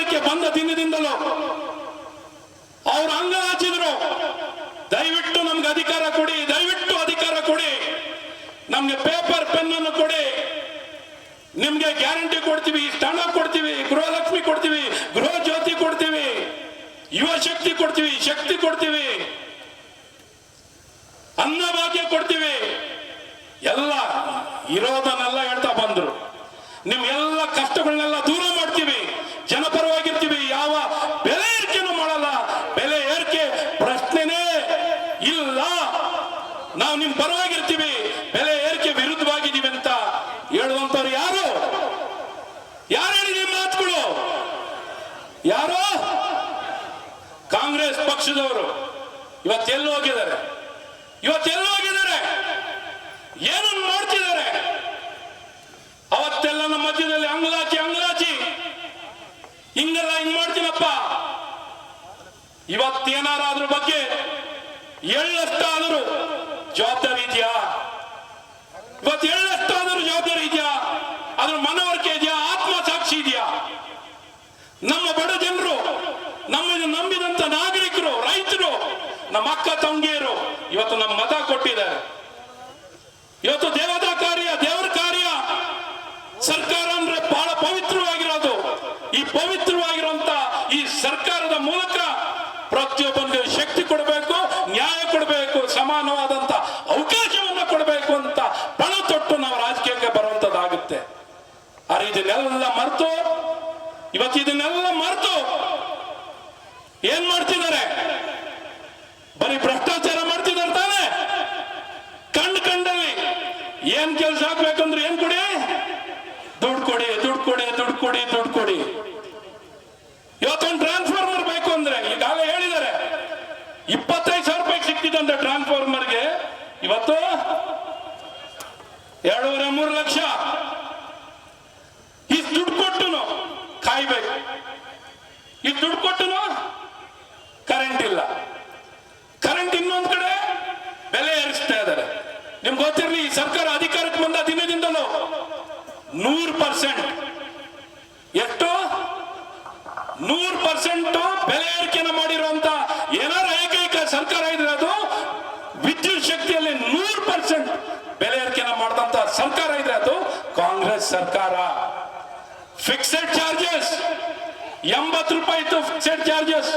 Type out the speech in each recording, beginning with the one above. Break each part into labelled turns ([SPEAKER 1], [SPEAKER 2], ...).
[SPEAKER 1] ಅಧಿಕಾರಕ್ಕೆ ಬಂದ ದಿನದಿಂದಲೂ ಅವರು ಅಂಗ ಹಾಚಿದ್ರು ದಯವಿಟ್ಟು ನಮ್ಗೆ ಅಧಿಕಾರ ಕೊಡಿ, ದಯವಿಟ್ಟು ಅಧಿಕಾರ ಕೊಡಿ. ನಮ್ಗೆ ಪೇಪರ್ ಪೆನ್ ಅನ್ನು ಕೊಡಿ. ನಿಮ್ಗೆ ಗ್ಯಾರಂಟಿ ಕೊಡ್ತೀವಿ ಸ್ಥಾನ ಕೊಡ್ತೀವಿ, ಗೃಹಲಕ್ಷ್ಮಿ ಕೊಡ್ತೀವಿ, ಗೃಹ ಜ್ಯೋತಿ ಕೊಡ್ತೀವಿ, ಯುವ ಶಕ್ತಿ ಕೊಡ್ತೀವಿ ಶಕ್ತಿ ಕೊಡ್ತೀವಿ. ಅನ್ನಭಾಗ್ಯ ಕೊಡ್ತೀವಿ. ಎಲ್ಲ ಇರೋದನ್ನೆಲ್ಲ ಹೇಳ್ತಾ ಬಂದ್ರು ನಿಮ್ ಎಲ್ಲ ಕಷ್ಟಗಳನ್ನೆಲ್ಲ ದೂರ ಮಾಡ್ತೀವಿ ಜನಪರವಾಗಿರ್ತೀವಿ ಯಾವ ಬೆಲೆ ಏರಿಕೆನೂ ಮಾಡಲ್ಲ ಬೆಲೆ ಏರಿಕೆ ಪ್ರಶ್ನೆನೇ ಇಲ್ಲ ನಾವು ನಿಮ್ ಪರವಾಗಿರ್ತೀವಿ ಬೆಲೆ ಏರಿಕೆ ವಿರುದ್ಧವಾಗಿದ್ದೀವಿ ಅಂತ ಹೇಳುವಂತವ್ರು ಯಾರು ಯಾರು ಹೇಳಿದ ಮಾತುಗಳು ಯಾರು ಕಾಂಗ್ರೆಸ್ ಪಕ್ಷದವರು ಇವತ್ತೆಲ್ಲ ಹೋಗಿದ್ದಾರೆ. ಇವತ್ತೆಲ್ಲ ಹೋಗಿದ್ದಾರೆ? ಏನನ್ನು ಮಾಡ್ತಿದ್ದಾರೆ? ಅವತ್ತೆಲ್ಲ ನಮ್ಮ ಮಧ್ಯದಲ್ಲಿ ಅಂಗ್ಲಾಚಿ ಅಂಗ್ಲಾಚಿ. ಹಿಂಗೆಲ್ಲ ಹಿಂಗ್ ಮಾಡ್ತೀನಪ್ಪ. ಇವತ್ತೇನಾರ ಅದ್ರ ಬಗ್ಗೆ ಎಳ್ಳಷ್ಟಾದರೂ ಜವಾಬ್ದಾರಿ ಇದೆಯಾ? ಇವತ್ತು ಎಳ್ಳಷ್ಟಾದರೂ ಜವಾಬ್ದಾರಿ ಇದೆಯಾ? ಅದ್ರ ಮನವರಿಕೆ ಇದೆಯಾ? ಆತ್ಮ ಸಾಕ್ಷಿ ಇದೆಯಾ? ನಮ್ಮ ಬಡ ಜನರು, ನಮ್ಮನ್ನು ನಂಬಿದಂತ ನಾಗರಿಕರು, ರೈತರು ನಮ್ಮ ಅಕ್ಕ ತಂಗಿಯರು ಇವತ್ತು ನಮ್ಮ ಮತ ಕೊಟ್ಟಿದ್ದಾರೆ. ಇವತ್ತು ದೇವದ ಕಾರ್ಯ, ದೇವರ ಕಾರ್ಯ. ಸರ್ಕಾರ ಅಂದ್ರೆ ಬಹಳ ಪವಿತ್ರವಾಗಿರೋದು. ಈ ಪವಿತ್ರವಾಗಿರುವಂತ ಈ ಸರ್ಕಾರದ ಮೂಲಕ ಪ್ರತಿಯೊಬ್ಬನಿಗೆ ಶಕ್ತಿ ಕೊಡಬೇಕು, ನ್ಯಾಯ ಕೊಡಬೇಕು, ಸಮಾನವಾದಂತ ಅವಕಾಶವನ್ನು ಕೊಡಬೇಕು ಅಂತ ಪಣ ತೊಟ್ಟು ನಾವು ರಾಜಕೀಯಕ್ಕೆ ಬರುವಂತದ್ದಾಗುತ್ತೆ. ಆದ್ರೆ ಇದನ್ನೆಲ್ಲ ಮರೆತು, ಇವತ್ತು ಇದನ್ನೆಲ್ಲ ಮರೆತು ಏನ್ ಮಾಡ್ತಿದ್ದಾರೆ? ಬರೀ ಭ್ರಷ್ಟಾಚಾರ ಮಾಡ್ತಿದ್ದಾರೆ ತಾನೆ? ಕಂಡು ಕಂಡಲ್ಲಿ ಏನ್ ಕೆಲಸ ಆಗ್ಬೇಕಂದ್ರೆ ಏನ್ ಕೊಡಿ? ದುಡ್ಡು ಕೊಡಿ ದುಡ್ಡು ಕೊಡಿ ದುಡ್ಡು ಕೊಡಿ ದುಡ್ಡು ಕೊಡಿ. ಇವತ್ತೊಂದು ಟ್ರಾನ್ಸ್ಫಾರ್ಮರ್ ಬೇಕು ಅಂದ್ರೆ, ಈಗಾಗಲೇ ಹೇಳಿದ್ದಾರೆ, ಇಪ್ಪತ್ತೈದು ಸಾವಿರ ರೂಪಾಯಿ ಸಿಕ್ತಿದಂತೆ ಟ್ರಾನ್ಸ್ಫಾರ್ಮರ್ಗೆ ಇವತ್ತು ಎರಡೂವರೆ ಮೂರು ಲಕ್ಷ ಇಷ್ಟು ದುಡ್ಡು ಕೊಟ್ಟುನು ಕಾಯ್ಬೇಕು ಇಷ್ಟು ದುಡ್ಡು ಕೊಟ್ಟುನು ಕರೆಂಟ್ ಇಲ್ಲ ಕರೆಂಟ್ ಇನ್ನೊಂದ್ ಕಡೆ ಬೆಲೆ ಏರಿಸ್ತಾ ಇದ್ದಾರೆ ನಿಮ್ಗೆ ಗೊತ್ತಿರಲಿ ಸರ್ಕಾರ ಅಧಿಕಾರಕ್ಕೆ ಬಂದ ದಿನದಿಂದಲೂ ನೂರು ಪರ್ಸೆಂಟ್. ಎಷ್ಟು? ನೂರು ಪರ್ಸೆಂಟ್ ಬೆಲೆ ಏರಿಕೆನ ಮಾಡಿರುವಂತ ಏನಾರ ಏಕೈಕ ಸರ್ಕಾರ ಇದ್ರೆ ಅದು ವಿದ್ಯುತ್ ಶಕ್ತಿಯಲ್ಲಿ ನೂರು ಪರ್ಸೆಂಟ್ ಬೆಲೆ ಏರಿಕೆನ ಮಾಡಿದಂತ ಸರ್ಕಾರ ಇದ್ರೆ ಅದು ಕಾಂಗ್ರೆಸ್ ಸರ್ಕಾರ. ಫಿಕ್ಸೆಡ್ ಚಾರ್ಜಸ್ ಎಂಬತ್ತು ರೂಪಾಯಿ ಇತ್ತು ಫಿಕ್ಸೆಡ್ ಚಾರ್ಜಸ್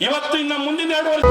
[SPEAKER 1] ಇವತ್ತು ಇನ್ನು ಮುಂದಿನ ಎರಡು ವರ್ಷ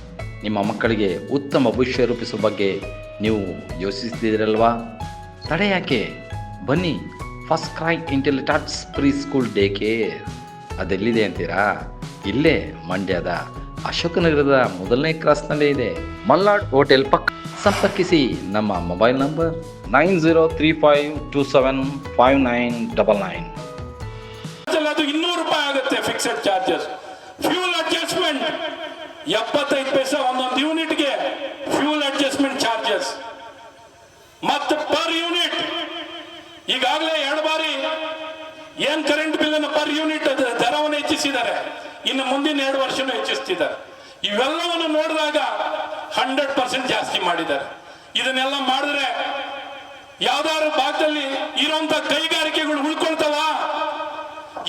[SPEAKER 2] ನಿಮ್ಮ ಮಕ್ಕಳಿಗೆ ಉತ್ತಮ ಭವಿಷ್ಯ ರೂಪಿಸುವ ಬಗ್ಗೆ ನೀವು ಯೋಚಿಸ್ತಿದ್ದೀರಲ್ವಾ? ತಡೆ ಯಾಕೆ? ಬನ್ನಿ FirstCry Intellitots preschool day care ಅದೆಲ್ಲಿದೆ ಅಂತೀರಾ? ಇಲ್ಲೇ, ಮಂಡ್ಯದ ಅಶೋಕನಗರದ ಮೊದಲನೇ ಕ್ರಾಸ್ನಲ್ಲೇ ಇದೆ. ಮಲ್ನಾಡ್ ಹೋಟೆಲ್ ಪಕ್ಕ. ಸಂಪರ್ಕಿಸಿ ನಮ್ಮ mobile number nine zero three five two seven five nine double nine.
[SPEAKER 1] ಅದು ಇನ್ನೂರು ರೂಪಾಯಿ ಆಗುತ್ತೆ ಫಿಕ್ಸೆಡ್ ಚಾರ್ಜಸ್ ಫ್ಯೂಲ್ ಅಡ್ಜಸ್ಟ್ಮೆಂಟ್ ಎಪ್ಪತ್ತೈದು ಪೈಸೆ ಒಂದೊಂದು ಯೂನಿಟ್ಗೆ ಫ್ಯೂಲ್ ಅಡ್ಜಸ್ಟ್ಮೆಂಟ್ ಚಾರ್ಜಸ್. ಮತ್ತು ಪರ್ ಯೂನಿಟ್, ಈಗಾಗಲೇ ಎರಡು ಬಾರಿ ಏನ್ ಕರೆಂಟ್ ಬಿಲ್ ಪರ್ ಯೂನಿಟ್ ದರವನ್ನು ಹೆಚ್ಚಿಸಿದ್ದಾರೆ, ಇನ್ನು ಮುಂದಿನ ಎರಡು ವರ್ಷನೂ ಹೆಚ್ಚಿಸ್ತಿದ್ದಾರೆ. ಇವೆಲ್ಲವನ್ನು ನೋಡಿದಾಗ ಹಂಡ್ರೆಡ್ ಪರ್ಸೆಂಟ್ ಜಾಸ್ತಿ ಮಾಡಿದ್ದಾರೆ. ಇದನ್ನೆಲ್ಲ ಮಾಡಿದ್ರೆ ಯಾವ್ದಾದ್ರು ಭಾಗದಲ್ಲಿ ಇರುವಂತ ಕೈಗಾರಿಕೆಗಳು ಉಳ್ಕೊಳ್ತಾವ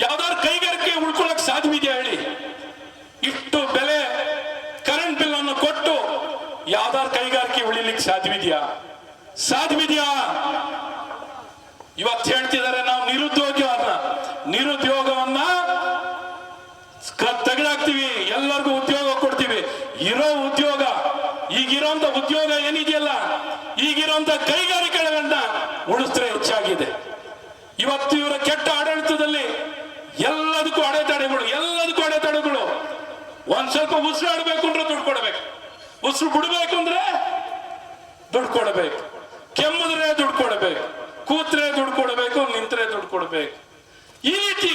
[SPEAKER 1] ಯಾವ್ದಾದ್ರು ಕೈಗಾರಿಕೆ ಉಳ್ಕೊಳಕ್ ಸಾಧ್ಯವಿದೆಯಾ ಹೇಳಿ ಇಷ್ಟು ಬೆಲೆ ಕರೆಂಟ್ ಬಿಲ್ ಅನ್ನು ಕೊಟ್ಟು ಯಾವ್ದಾದ್ರು ಕೈಗಾರಿಕೆ ಉಳಿಲಿಕ್ಕೆ ಸಾಧ್ಯವಿದೆಯಾ ಇವತ್ತು ಹೇಳ್ತಿದ್ದಾರೆ ನಾವು ನಿರುದ್ಯೋಗವನ್ನ ನಿರುದ್ಯೋಗವನ್ನ ತೆಗೆದಾಕ್ತಿವಿ. ಎಲ್ಲರಿಗೂ ಉದ್ಯೋಗ ಕೊಡ್ತೀವಿ. ಇರೋ ಉದ್ಯೋಗ, ಈಗಿರೋಂಥ ಉದ್ಯೋಗ ಏನಿದೆಯಲ್ಲ, ಈಗಿರೋಂಥ ಕೈಗಾರಿಕೆಗಳನ್ನ ಉಳಿಸಿದ್ರೆ ಹೆಚ್ಚಾಗಿದೆ. ಇವತ್ತು ಇವರ ಕೆಟ್ಟ ಆಡಳಿತದಲ್ಲಿ ಎಲ್ಲದಕ್ಕೂ ಅಡೆತಡೆಗಳು ಎಲ್ಲದಕ್ಕೂ ಅಡೆತಡೆಗಳು. ಒಂದ್ ಸ್ವಲ್ಪ ಉಸಿರಾಡ್ಬೇಕು ಅಂದ್ರೆ ದುಡ್ಡು ಕೊಡ್ಬೇಕು. ಉಸಿರು ಬಿಡ್ಬೇಕು ಅಂದ್ರೆ ದುಡ್ಡು ಕೊಡಬೇಕು. ಕೆಮ್ಮುದ್ರೆ ದುಡ್ಡು ಕೊಡಬೇಕು. ಕೂತ್ರೆ ದುಡ್ಡು ಕೊಡಬೇಕು, ನಿಂತ್ರೆ ದುಡ್ಡು ಕೊಡಬೇಕು. ಈ ರೀತಿ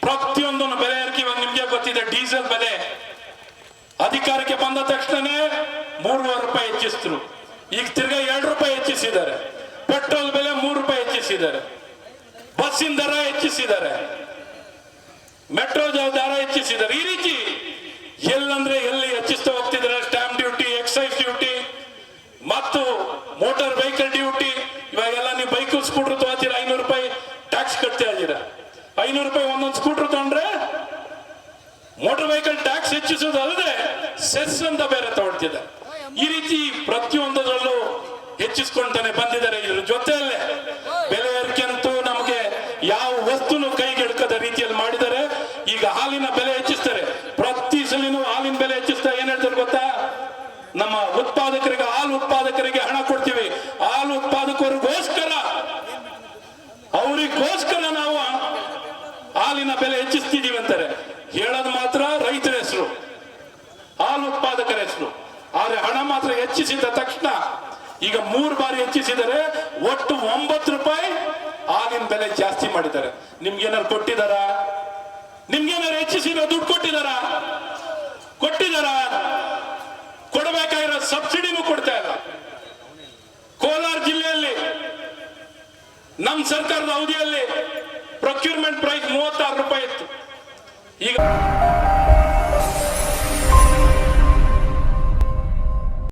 [SPEAKER 1] ಪ್ರತಿಯೊಂದನ್ನು ಬೆಲೆ ಏರಿಕೆ ಇವಾಗ ನಿಮ್ಗೆ ಗೊತ್ತಿದೆ, ಡೀಸೆಲ್ ಬೆಲೆ. ಅಧಿಕಾರಕ್ಕೆ ಬಂದ ತಕ್ಷಣನೇ ಮೂರುವರೆ ರೂಪಾಯಿ ಹೆಚ್ಚಿಸಿದ್ರು. ಈಗ ತಿರ್ಗಾ ಎರಡು ರೂಪಾಯಿ ಹೆಚ್ಚಿಸಿದ್ದಾರೆ. ಪೆಟ್ರೋಲ್ ಬೆಲೆ ಮೂರು ರೂಪಾಯಿ ಹೆಚ್ಚಿಸಿದ್ದಾರೆ. ಬಸ್ಸಿನ ದರ ಹೆಚ್ಚಿಸಿದ್ದಾರೆ. ಮೆಟ್ರೋ ದರ ಹೆಚ್ಚಿಸಿದ್ದಾರೆ. ಈ ರೀತಿ ಎಲ್ಲಂದ್ರೆ ಎಲ್ಲಿ ಬೈಕ್ ಸ್ಕೂಟರ್ ತಗೋತೀರಾ? ಐನೂರು ರೂಪಾಯಿ ಟ್ಯಾಕ್ಸ್ ಕಟ್ತಾ ಇದ್ದೀರಾ ಐನೂರು ರೂಪಾಯಿ ಒಂದೊಂದು ಸ್ಕೂಟರ್ ತಗೊಂಡ್ರೆ ಮೋಟರ್ ವೆಹಿಕಲ್ ಟ್ಯಾಕ್ಸ್ ಹೆಚ್ಚಿಸೋದು ಅಲ್ಲದೆ ಸೆಸ್ ಅಂತ ಬೇರೆ ತಗೊಳ್ತಿದೆ ಈ ರೀತಿ ಪ್ರತಿಯೊಂದರಲ್ಲೂ ಹೆಚ್ಚಿಸ್ಕೊಂತಾನೆ ಬಂದಿದ್ದಾರೆ ಇದ್ರ ಜೊತೆಯಲ್ಲೇ. ಬೆಲೆ ಏರಿಕೆಂತೂ ನಮಗೆ ಯಾವ ವಸ್ತುನು ಕೈಗೆ ಎಡ್ಕದ ರೀತಿಯಲ್ಲಿ ಮಾಡಿದ್ದಾರೆ. ಈಗ ಹಾಲಿನ ಬೆಲೆ ಹೆಚ್ಚಿಸ್ತಾರೆ. ಪ್ರತಿ ಸಲಿನೂ ಹಾಲಿನ ಬೆಲೆ ಹೆಚ್ಚಿಸ್ತಾ ಏನ್ ಹೇಳ್ತಾರೆ ಗೊತ್ತಾ? ನಮ್ಮ ಉತ್ಪಾದಕರಿಗೆ ಹಾಲು ಉತ್ಪಾದಕರಿಗೆ ಹಣ ಕೊಡ್ತೀವಿ ಹಾಲು ಉತ್ಪಾದಕರಿಗೋಸ್ಕರ ಅವರಿಗೋಸ್ಕರ ನಾವು ಹಾಲಿನ ಬೆಲೆ ಹೆಚ್ಚಿಸ್ತಿದೀವಿ ಅಂತಾರೆ ಹೇಳೋದು ಮಾತ್ರ ರೈತರ ಹೆಸರು ಹಾಲು ಉತ್ಪಾದಕರ ಹೆಸರು ಆದ್ರೆ ಹಣ ಮಾತ್ರ ಹೆಚ್ಚಿಸಿದ ತಕ್ಷಣ ಈಗ ಮೂರು ಬಾರಿ ಹೆಚ್ಚಿಸಿದರೆ ಒಟ್ಟು ಒಂಬತ್ತು ರೂಪಾಯಿ ಹಾಲಿನ ಬೆಲೆ ಜಾಸ್ತಿ ಮಾಡಿದ್ದಾರೆ. ನಿಮ್ಗೇನಾರು ಕೊಟ್ಟಿದಾರ ನಿಮ್ಗೇನಾರು ಹೆಚ್ಚಿಸಿದ ದುಡ್ಡು ಕೊಟ್ಟಿದಾರ ಕೊಟ್ಟಿದಾರ ಕೊಡಬೇಕಾಗಿರೋ ಸಬ್ಸಿಡಿನೂ ಕೊಡ್ತಾ ಇಲ್ಲ. ಕೋಲಾರ ಜಿಲ್ಲೆಯಲ್ಲಿ ನಮ್ಮ ಸರ್ಕಾರದ ಅವಧಿಯಲ್ಲಿ ಪ್ರೊಕ್ಯೂರ್ಮೆಂಟ್ ಪ್ರೈಸ್ ಮೂವತ್ತಾರು ರೂಪಾಯಿ ಇತ್ತು. ಈಗ